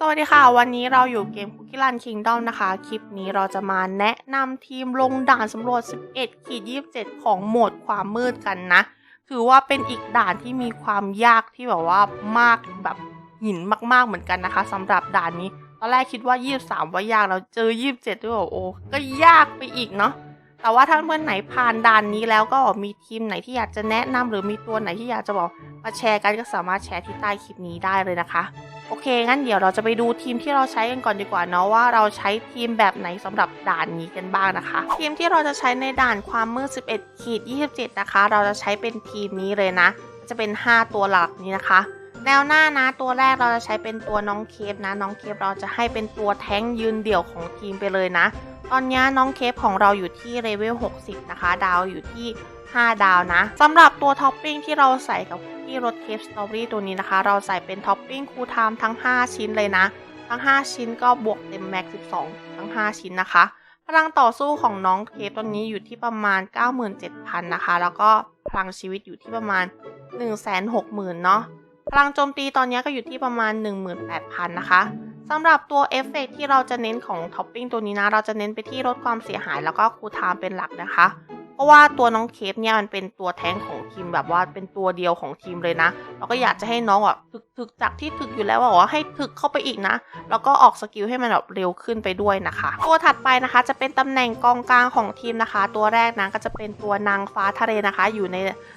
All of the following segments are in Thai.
สวัสดีค่ะ วันนี้เราอยู่เกม Cookie Run Kingdom นะคะ คลิปนี้เราจะมาแนะนำทีมลงด่านสำรวจ 11ขีด27 ของโหมดความมืดกันนะ ถือว่าเป็นอีกด่านที่มีความยากที่แบบว่ามากแบบหินมากๆเหมือนกันนะคะสำหรับด่านนี้ ตอนแรกคิดว่า 23 ว่ายากเราเจอ 27ด้วยโอ้ก็ยากไปอีกเนาะ แต่ว่าถ้าเพื่อนไหนผ่านด่านนี้แล้วก็มีทีมไหนที่อยากจะแนะนำหรือมีตัวไหนที่อยากจะบอกมาแชร์กันก็สามารถแชร์ที่ใต้คลิปนี้ได้เลยนะคะ โอเค งั้นเดี๋ยวเราจะไปดูทีมที่เราใช้กันก่อนดีกว่าเนาะว่าเราใช้ทีมแบบไหนสำหรับด่านนี้กันบ้างนะคะ ทีมที่เราจะใช้ในด่านความมืด 11ขีด27 นะคะ เราจะใช้เป็นทีมนี้เลยนะ จะเป็น 5 ตัวหลักนี้นะคะแนวหน้านะตัวแรกเราจะใช้เป็นตัวน้องเคฟนะ น้องเคฟเราจะให้เป็นตัวแท้งยืนเดี่ยวของทีมไปเลยนะ ตอนนี้น้องเคฟของเราอยู่ที่เลเวล 60 นะคะ ดาวอยู่ที่ 5 ดาวนะสำหรับตัวท็อปปิ้งที่เราใส่กับที่รถเคฟสตรอเบอรี่ตัวนี้นะคะ เราใส่เป็นท็อปปิ้งคูลไทม์ทั้ง 5 ชิ้นเลยนะ ทั้ง 5 ชิ้นก็บวกเต็มแม็ก12 ทั้ง 5 ชิ้นนะคะ พลังต่อสู้ของน้องเคฟตัวนี้อยู่ที่ประมาณ 97,000 นะคะ แล้วก็พลังชีวิตอยู่ที่ประมาณ 160,000 เนาะพลังโจมตีตอนนี้ก็อยู่ที่ประมาณ 18,000 นะคะ สำหรับตัวเอฟเฟกต์ที่เราจะเน้นของท็อปปิ้งตัวนี้นะ เราจะเน้นไปที่ลดความเสียหายแล้วก็คูลไทม์เป็นหลักนะคะ เพราะว่าตัวน้องเคฟเนี่ยมันเป็นตัวแท้งของทีมแบบว่าเป็นตัวเดียวของทีมเลยนะ เราก็อยากจะให้น้องอะถึกถึกจากที่ถึกอยู่แล้วว่าให้ถึกเข้าไปอีกนะ แล้วก็ออกสกิลให้มันแบบเร็วขึ้นไปด้วยนะคะ ตัวถัดไปนะคะจะเป็นตำแหน่งกองกลางของทีมนะคะ ตัวแรกนะก็จะเป็นตัวนางฟ้าทะเลนะคะ อยู่ใน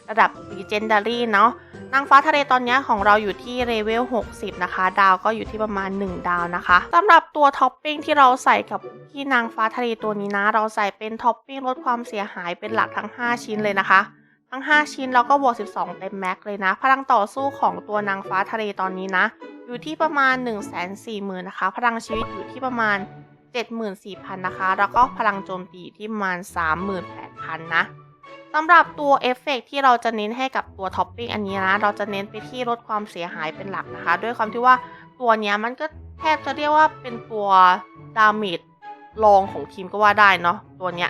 ระดับ Legendary เนาะ นางฟ้าทะเลตอนนี้ของเราอยู่ที่เลเวล 60 นะคะ ดาวก็อยู่ที่ประมาณ 1 ดาวนะคะสำหรับตัวท็อปปิ้งที่เราใส่กับที่นางฟ้าทะเลตัวนี้นะ เราใส่เป็นท็อปปิ้งลดความเสียหายเป็นหลักทั้ง 5 ชิ้นเลยนะคะ ทั้ง 5 ชิ้นแล้วก็บวก 12 เต็มแม็กเลยนะ พลังต่อสู้ของตัวนางฟ้าทะเลตอนนี้นะ อยู่ที่ประมาณ 1 4 0 0 0 0นะคะ พลังชีวิตอยู่ที่ประมาณ 74,000 นะคะ แล้วก็พลังโจมตีอยู่ที่ประมาณ 38,000 นะ สำหรับตัวเอฟเฟกต์ที่เราจะเน้นให้กับตัวท็อปปิ้งอันนี้นะ เราจะเน้นไปที่ลดความเสียหายเป็นหลักนะคะ ด้วยความที่ว่าตัวเนี้ยมันก็แทบจะเรียกว่าเป็นตัวดาเมจรองของทีมก็ว่าได้เนาะตัวเนี้ย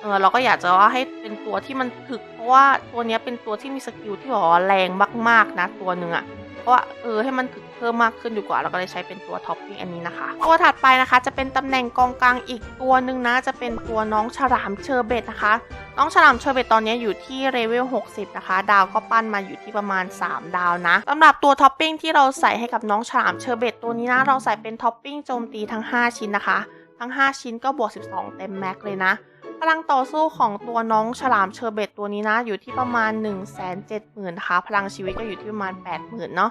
เออเราก็อยากจะว่าให้เป็นตัวที่มันถึก เพราะว่าตัวเนี้ยเป็นตัวที่มีสกิลที่แบบว่าแรงมากๆนะตัวหนึ่งอะเพราะว่าเออให้มันถึกเพิ่มมากขึ้นดีกว่าเราก็เลยใช้เป็นตัวท็อปปิ้งอันนี้นะคะ ตัวถัดไปนะคะจะเป็นตำแหน่งกองกลางอีกตัวหนึ่งนะ จะเป็นตัวน้องฉลามเชอร์เบตนะคะ น้องฉลามเชอร์เบตตอนนี้อยู่ที่เลเวล 60 นะคะ ดาวก็ปั้นมาอยู่ที่ประมาณ 3 ดาวนะสำหรับตัวท็อปปิ้งที่เราใส่ให้กับน้องฉลามเชอร์เบตตัวนี้นะ เราใส่เป็นท็อปปิ้งโจมตีทั้ง 5 ชิ้นนะคะ ทั้ง 5 ชิ้นก็บวก 12 เต็มแม็กเลยนะพลังต่อสู้ของตัวน้องฉลามเชอร์เบตตัวนี้นะ อยู่ที่ประมาณ 1 7 0 0 0 0นะคะ พลังชีวิตก็อยู่ที่ประมาณ 80,000 เนาะ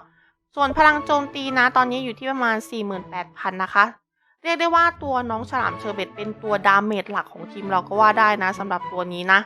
ส่วนพลังโจมตีนะ ตอนนี้อยู่ที่ประมาณ 48,000 นะคะ เรียกได้ว่าตัวน้องฉลามเชอร์เบตเป็นตัวดาเมจหลักของทีมเราก็ว่าได้นะสำหรับตัวนี้นะ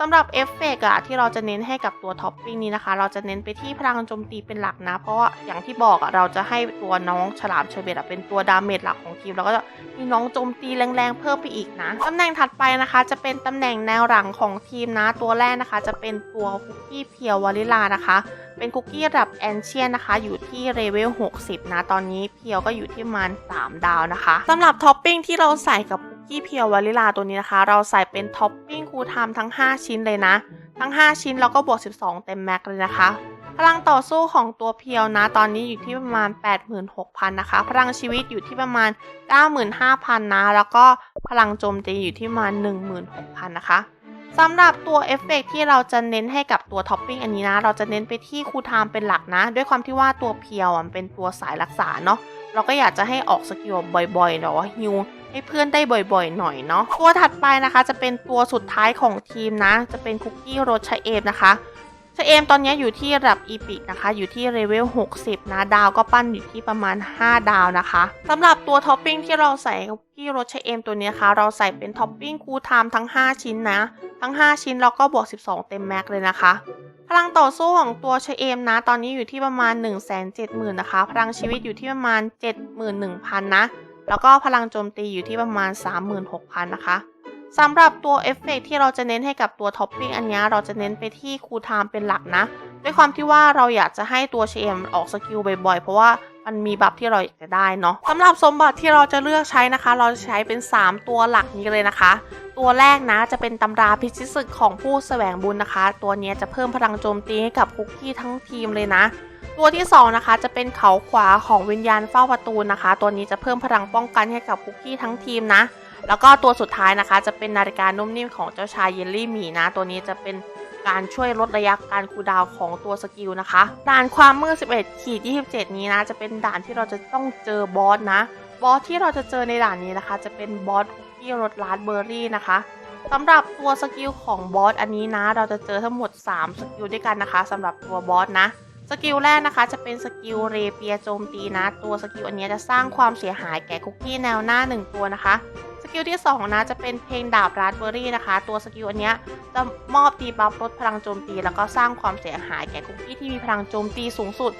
สำหรับเอฟเฟกต์อะที่เราจะเน้นให้กับตัวท็อปปิ้งนี้นะคะ เราจะเน้นไปที่พลังโจมตีเป็นหลักนะ เพราะว่าอย่างที่บอกอะเราจะให้ตัวน้องฉลามเชอร์เบตเป็นตัวดาเมจหลักของทีมแล้วก็จะมีน้องโจมตีแรงๆเพิ่มไปอีกนะตำแหน่งถัดไปนะคะ จะเป็นตำแหน่งแนวหลังของทีมนะ ตัวแรกนะคะ จะเป็นตัวคุกกี้เพียววาลิลานะคะ เป็นคุกกี้ระดับแอนเชียนนะคะ อยู่ที่เลเวล60 นะ ตอนนี้เพียวก็อยู่ที่ประมาณ3ดาวนะคะสำหรับท็อปปิ้งที่เราใส่กับ คุกกี้เพียววาลิลาตัวนี้นะคะ เราใส่เป็นท็อปปิ้งคูลไทม์ทั้ง 5 ชิ้นเลยนะ ทั้ง 5 ชิ้นแล้วก็บวก 12 เต็มแม็กเลยนะคะ พลังต่อสู้ของตัวเพียวนะ ตอนนี้อยู่ที่ประมาณ 86,000 นะคะ พลังชีวิตอยู่ที่ประมาณ 95,000 นะ แล้วก็พลังโจมตีอยู่ที่ประมาณ 16,000 นะคะสำหรับตัวเอฟเฟกต์ที่เราจะเน้นให้กับตัวท็อปปิ้งอันนี้นะ เราจะเน้นไปที่คูลไทม์เป็นหลักนะ ด้วยความที่ว่าตัวเพียวมันเป็นตัวสายรักษาเนาะเราก็อยากจะให้ออกสกิลบ่อยๆหรอว่าฮิว ให้เพื่อนได้บ่อยๆ หน่อยเนาะตัวถัดไปนะคะ จะเป็นตัวสุดท้ายของทีมนะ จะเป็นคุกกี้โรชเอมนะคะชเอมตอนนี้อยู่ที่ระดับอีพิกนะคะ อยู่ที่เลเวล 60 นะ ดาวก็ปั้นอยู่ที่ประมาณ 5 ดาวนะคะสำหรับตัวท็อปปิ้งที่เราใส่คุกกี้โรสชเอมตัวนี้นะคะเราใส่เป็นท็อปปิ้งคูลไทม์ทั้ง 5 ชิ้นนะ ทั้ง 5 ชิ้นแล้วก็บวก 12 เต็มแม็กเลยนะคะ พลังต่อสู้ของตัวเชเอมนะ ตอนนี้อยู่ที่ประมาณ 1 7 0 0 0 0นะคะ พลังชีวิตอยู่ที่ประมาณ 71,000 นะ แล้วก็พลังโจมตีอยู่ที่ประมาณ 36,000 นะคะสำหรับตัวเอฟเฟกต์ที่เราจะเน้นให้กับตัวท็อปปิ้งอันนี้เราจะเน้นไปที่คูลไทม์เป็นหลักนะ ด้วยความที่ว่าเราอยากจะให้ตัวเชมออกสกิลบ่อยๆ เพราะว่ามันมีบัฟที่เราอยากจะได้เนาะสำหรับสมบัติที่เราจะเลือกใช้นะคะ เราจะใช้เป็น 3 ตัวหลักนี้เลยนะคะ ตัวแรกนะจะเป็นตำราพิชิตศึกของผู้แสวงบุญนะคะ ตัวนี้จะเพิ่มพลังโจมตีให้กับคุกกี้ทั้งทีมเลยนะ ตัวที่สองนะคะ จะเป็นเขาขวาของวิญญาณเฝ้าประตูนะคะ ตัวนี้จะเพิ่มพลังป้องกันให้กับคุกกี้ทั้งทีมนะ แล้วก็ตัวสุดท้ายนะคะ จะเป็นนาฬิกานุ่มนิ่มของเจ้าชายเยลลี่หมีนะ ตัวนี้จะเป็นการช่วยลดระยะการคูดาวของตัวสกิลนะคะ ด่านความมืด11ขีด27 นี้นะ จะเป็นด่านที่เราจะต้องเจอบอสนะ บอสที่เราจะเจอในด่านนี้นะคะ จะเป็นบอสคุกกี้รสราสเบอร์รี่นะคะสำหรับตัวสกิลของบอสอันนี้นะ เราจะเจอทั้งหมด 3 สกิลด้วยกันนะคะสำหรับตัวบอสนะ สกิลแรกนะคะจะเป็นสกิลเรเปียโจมตีนะ ตัวสกิลอันนี้จะสร้างความเสียหายแก่คุกกี้แนวหน้า 1 ตัวนะคะ สกิลที่ 2 นะจะเป็นเพลงดาบราสเบอร์รี่นะคะ ตัวสกิลอันนี้จะมอบตีบัฟลดพลังโจมตี แล้วก็สร้างความเสียหายแก่คุกกี้ที่มีพลังโจมตีสูงสุด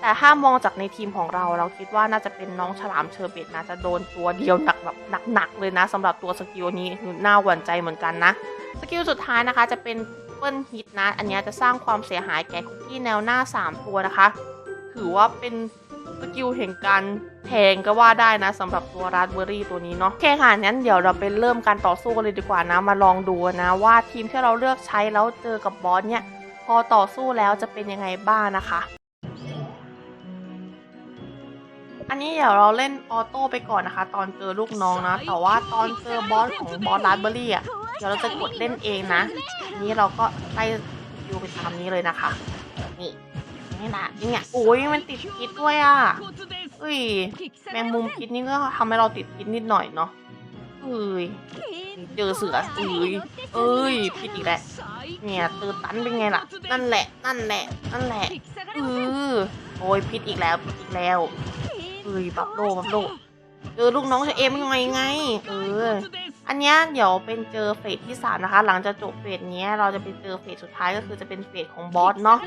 แต่ถ้ามองจากในทีมของเรา เราคิดว่าน่าจะเป็นน้องฉลามเชอร์เบตนะจะโดนตัวเดียวหนักแบบหนักๆเลยนะสำหรับตัวสกิลนี้น่าหวั่นใจเหมือนกันนะสกิลสุดท้ายนะคะจะเป็น เปิ้ลฮิตนะ อันนี้จะสร้างความเสียหายแก่คุกกี้แนวหน้า 3 ตัวนะคะ ถือว่าเป็นสกิลแห่งการแทงก็ว่าได้นะสำหรับตัวราสเบอร์รี่ตัวนี้เนาะโอเคค่ะงั้นเดี๋ยวเราไปเริ่มการต่อสู้กันเลยดีกว่านะ มาลองดูนะว่าทีมที่เราเลือกใช้แล้วเจอกับบอสเนี่ย พอต่อสู้แล้วจะเป็นยังไงบ้างนะคะ อันนี้เดี๋ยวเราเล่นออโต้ไปก่อนนะคะ ตอนเจอลูกน้องนะ แต่ว่าตอนเจอบอสของบอสราสเบอร์รี่อะเดี๋ยวเราจะกดเล่นเองนะอันนี้เราก็ไล่ดูไปตามนี้เลยนะคะ นี่นี่นะเนี่ยโอ้ยมันติดพิษด้วยอะเอ้ยแมงมุมพิษนี่ก็ทำให้เราติดพิษนิดหน่อยเนาะเอ้ยเจอเสือเอ้ยเอ้ยพิษอีกแล้วเนี่ยเตือตันเป็นไงล่ะ นั่นแหละ นั่นแหละ นั่นแหละเออโอ้ยพิษอีกแล้วพิษอีกแล้ว เอ้ยบับโลบับโลเจอลูกน้องเชอเอ็มยังไงไง เออ อันเนี้ยเดี๋ยวเป็นเจอเฟสที่ 3 นะคะ หลังจากจบเฟสนี้เราจะไปเจอเฟสสุดท้ายก็คือจะเป็นเฟสของบอสเนาะ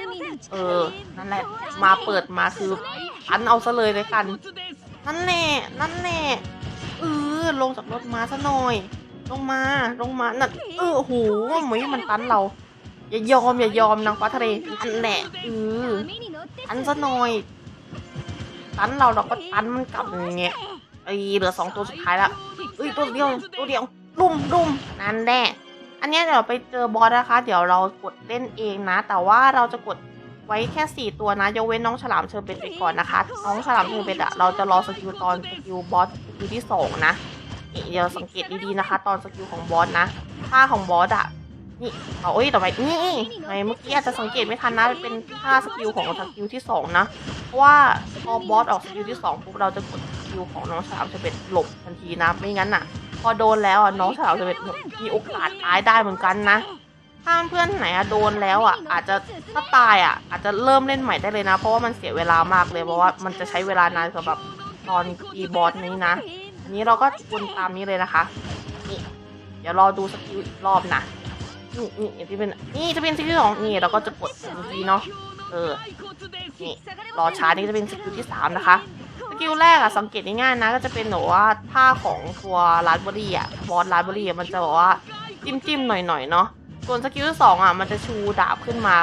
เออ นั่นแหละ มาเปิดมาคืออันเอาซะเลยเลยกัน นั่นแหละ นั่นแหละ เออ ลงจากรถมาซะหน่อย ลงมา ลงมา นั่น เออโอ้โหหมยมันตันเรา อย่ายอมอย่ายอมนางฟ้าทะเลนั่นแหละ เออตันซะหน่อย ตันเราเราก็ตันมันกลับอย่างเงี้ยไอ้เหลือสองตัวสุดท้ายละเอ้ยตัวเดียวตัวเดียวรุมรุมนั่นแหละอันนี้เดี๋ยวไปเจอบอสนะคะ เดี๋ยวเรากดเล่นเองนะ แต่ว่าเราจะกดไว้แค่สี่ตัวนะยกเว้นน้องฉลามเชอร์เบตไปก่อนนะคะ น้องฉลามเชอร์เบตอะเราจะรอสกิลตอนสกิลบอสสกิลที่สองนะเดี๋ยวสังเกตดีๆนะคะ ตอนสกิลของบอสนะท่าของบอสอะ นี่เอาเอ้ยต่อไปนี่ไมเมื่อกี้อาจจะสังเกตไม่ทันนะเป็นท่าสกิลของสกิลที่สองนะ เพราะว่าพอบอสออกสกิลที่สองปุ๊บเราจะกดสกิลของน้องฉลามเชอร์เบตหลบทันทีนะ ไม่งั้นอะพอโดนแล้วอะน้องฉลามเชอร์เบตมีโอกาสตายได้เหมือนกันนะถ้าเพื่อนไหนอะโดนแล้วอะอาจจะถ้าตายอะอาจจะเริ่มเล่นใหม่ได้เลยนะ เพราะว่ามันเสียเวลามากเลยเพราะว่ามันจะใช้เวลานานสำหรับตอนกีบอสนี้นะอันนี้เราก็วนตามนี้เลยนะคะนี่เดี๋ยวรอดูสกิลอีกรอบนะ นี่นี่ที่เป็นนี่จะเป็นสกิลของนี่เราก็จะกดทันทีเนาะเออนี่รอช้านี่จะเป็นสกิลที่สามนะคะสกิลแรกอะสังเกตง่ายๆนะ ก็จะเป็นหนูว่าท่าของตัวราสเบอรี่อะบอสราสเบอรี่อะมันจะบอกว่าจิ้มจิ้มหน่อยๆเนาะส่วนสกิลที่สองอะมันจะชูดาบขึ้นมา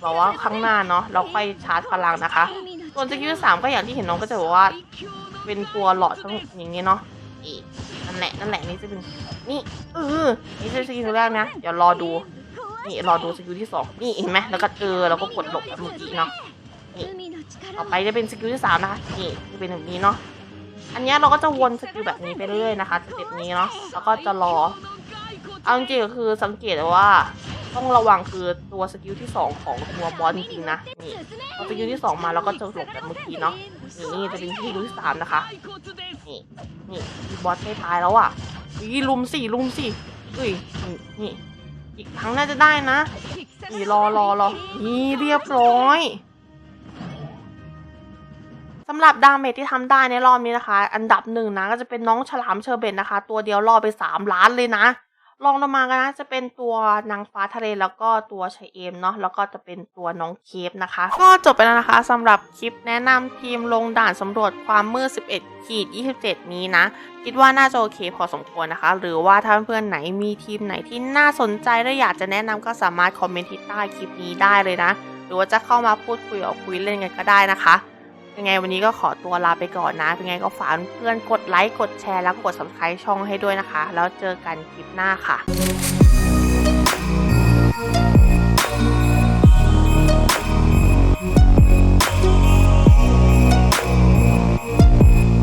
แบบว่าข้างหน้าเนาะแล้วค่อยชาร์จพลังนะคะ ส่วนสกิลที่สามก็อย่างที่เห็นน้องก็จะบอกว่า เป็นตัวหลอดทั้งอย่างงี้เนาะอี แหละนั่นแหละนี่จะเป็นนี่เออนี่คือสกิลแรกนะเดี๋ยวรอดู นี่รอดูสกิลที่สองนี่เห็นไหมแล้วก็เจอแล้วก็กดหลบแบบเมื่อกี้เนาะนี่ต่อไปจะเป็นสกิลที่สามนะคะนี่จะเป็นแบบนี้เนาะอันนี้เราก็จะวนสกิลแบบนี้ไปเรื่อยนะคะสเต็ปนี้เนาะแล้วก็จะรอเอาจริงๆก็คือสังเกตว่า ต้องระวังคือตัวสกิลที่ 2 ของตัวบอสจริงๆนะนี่พอสกิลที่ 2 มาเราก็จะหลบแบบเมื่อกี้เนาะนี่นี่จะเป็นสกิลที่สามนะคะนี่นี่บอสไม่ตายแล้วอะอีลุมสี่ลุมสี่เอ้ยนี่นี่อีกครั้งน่าจะได้นะนี่รอรอรอนี่เรียบร้อยสำหรับดาเมจที่ทำได้ในรอบนี้นะคะ อันดับหนึ่งนะก็จะเป็นน้องฉลามเชอร์เบตนะคะ ตัวเดียวรอไปสามล้านเลยนะ ลองลงมากันนะจะเป็นตัวนางฟ้าทะเลแล้วก็ตัวชายเอมเนาะแล้วก็จะเป็นตัวน้องเคฟนะคะ ก็จบไปแล้วนะคะสำหรับคลิปแนะนำทีมลงด่านสำรวจความมืด 11 ขีด 27 นี้นะ คิดว่าน่าจะโอเคพอสมควรนะคะ หรือว่าถ้าเพื่อนๆไหนมีทีมไหนที่น่าสนใจและอยากจะแนะนำก็สามารถคอมเมนต์ที่ใต้คลิปนี้ได้เลยนะ หรือว่าจะเข้ามาพูดคุยออกคุยเล่นกันก็ได้นะคะ ยังไงวันนี้ก็ขอตัวลาไปก่อนนะเป็นไงก็ฝากเพื่อนกดไลค์กดแชร์แล้วก็กด subscribe ช่องให้ด้วยนะคะ แล้วเจอกันคลิปหน้าค่ะ